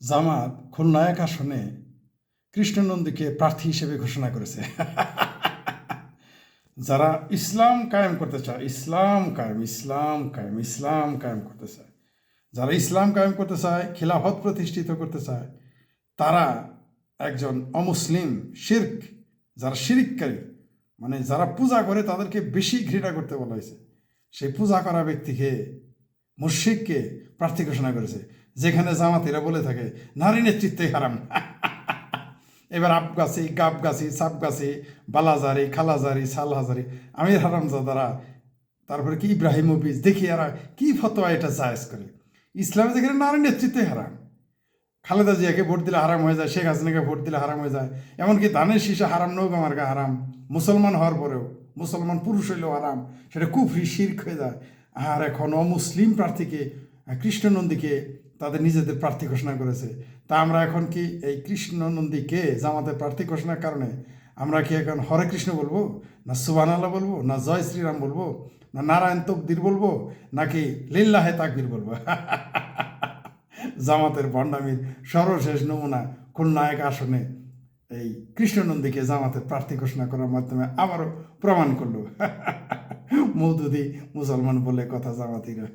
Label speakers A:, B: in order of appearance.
A: জামাত খুলনা এক আসনে কৃষ্ণনন্দীকে প্রার্থী হিসেবে ঘোষণা করেছে। যারা ইসলাম কায়েম করতে চায়, ইসলাম কায়েম ইসলাম কায়েম ইসলাম কায়েম করতে চায়। যারা ইসলাম কায়েম করতে চায়, খিলাফত প্রতিষ্ঠিত করতে চায়, তারা একজন অমুসলিম শির্ক, যারা শিরিককারী মানে যারা পূজা করে তাদেরকে বেশি ঘৃণা করতে বলা হয়েছে। সেই পূজা করা ব্যক্তিকে মুর্শিককে প্রার্থী ঘোষণা করেছে, যেখানে জামাতিরা বলে থাকে, নারী নেতৃত্বে হারাম। এবার আবগাছি গাবগাছি সাবগাছি বালাজারি, খালাজারি, সালহাজারি, আমির হারামজাদারা, তারপরে কি ইব্রাহিম অফিস দেখি এরা কি ফতোয়া এটা জায়েজ করে। ইসলামে যেখানে নারী নেতৃত্বে হারাম, খালেদা জিয়াকে ভোট দিলে হারাম হয়ে যায়, শেখ হাসিনাকে ভোট দিলে হারাম হয়ে যায়, এমনকি ধানের শীষে হারাম নৌকা মার্কা হারাম, মুসলমান হওয়ার পরেও মুসলমান পুরুষ হইলেও হারাম, সেটা কুফরি শির্ক হয়ে যায়। আর এখন অমুসলিম প্রার্থীকে কৃষ্ণনন্দীকে তাদের নিজেদের প্রার্থী ঘোষণা করেছে। তা আমরা এখন কি এই কৃষ্ণনন্দীকে জামাতের প্রার্থী ঘোষণার কারণে আমরা কি এখন হরে কৃষ্ণ বলব? না সুবান বলব? না জয় শ্রীরাম বলব? না নারায়ণ তকদির বলব? নাকি লিল্লাহে তাকবির বলব? জামাতের ভণ্ডামির সর্বশেষ নমুনা খুলনা এক আসনে এই কৃষ্ণনন্দীকে জামাতের প্রার্থী ঘোষণা করার মাধ্যমে আবারও প্রমাণ করল। মৌদুদি মুসলমান বলে কথা জামাতিরা।